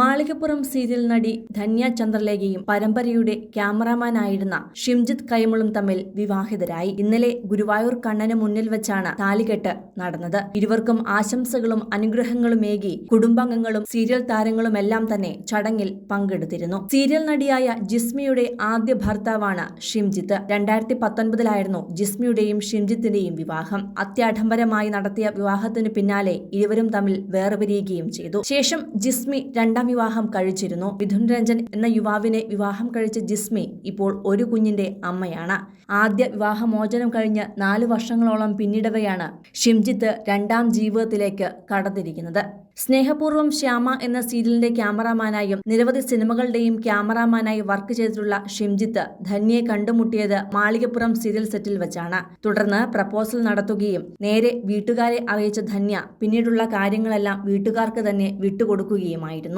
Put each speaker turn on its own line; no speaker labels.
Malikappuram serial നടി ധന്യ ചന്ദ്രലേഖയും പരമ്പരയുടെ ക്യാമറാമാനായിരുന്ന ഷിംജിത് കൈമളും തമ്മിൽ വിവാഹിതരായി ഇന്നലെ ഗുരുവായൂർ കണ്ണന് മുന്നിൽ വെച്ചാണ് താലികെട്ട് നടന്നത് ഇരുവർക്കും ആശംസകളും അനുഗ്രഹങ്ങളുമേകി കുടുംബാംഗങ്ങളും സീരിയൽ താരങ്ങളുമെല്ലാം തന്നെ ചടങ്ങിൽ പങ്കെടുത്തിരുന്നു സീരിയൽ നടിയായ ജിസ്മിയുടെ ആദ്യ ഭർത്താവാണ് ഷിംജിത്ത് രണ്ടായിരത്തി പത്തൊൻപതിലായിരുന്നു ജിസ്മിയുടെയും ഷിംജിത്തിന്റെയും വിവാഹം അത്യാഢംബരമായി നടത്തിയ വിവാഹത്തിന് പിന്നാലെ ഇരുവരും തമ്മിൽ വേർപിരിയുകയും ചെയ്തു ശേഷം ജിസ്മി രണ്ടാം വിവാഹം കഴിച്ചിരുന്നു മിഥുൻ രഞ്ജൻ എന്ന യുവാവിനെ വിവാഹം കഴിച്ച ജിസ്മി ഇപ്പോൾ ഒരു കുഞ്ഞിന്റെ അമ്മയാണ് ആദ്യ വിവാഹമോചനം കഴിഞ്ഞ് നാല് വർഷങ്ങളോളം പിന്നിടവെയാണ് ഷിംജിത്ത് രണ്ടാം ജീവിതത്തിലേക്ക് കടന്നിരിക്കുന്നത് സ്നേഹപൂർവ്വം ശ്യാമ എന്ന സീരിയലിന്റെ ക്യാമറാമാനായും നിരവധി സിനിമകളുടെയും ക്യാമറാമാനായി വർക്ക് ചെയ്തിട്ടുള്ള ഷിംജിത്ത് ധന്യയെ കണ്ടുമുട്ടിയത് മാളികപ്പുറം സീരിയൽ സെറ്റിൽ വെച്ചാണ് തുടർന്ന് പ്രപ്പോസൽ നടത്തുകയും നേരെ വീട്ടുകാരെ അറിയിച്ച ധന്യ പിന്നീടുള്ള കാര്യങ്ങളെല്ലാം വീട്ടുകാർക്ക് തന്നെ വിട്ടുകൊടുക്കുകയുമായിരുന്നു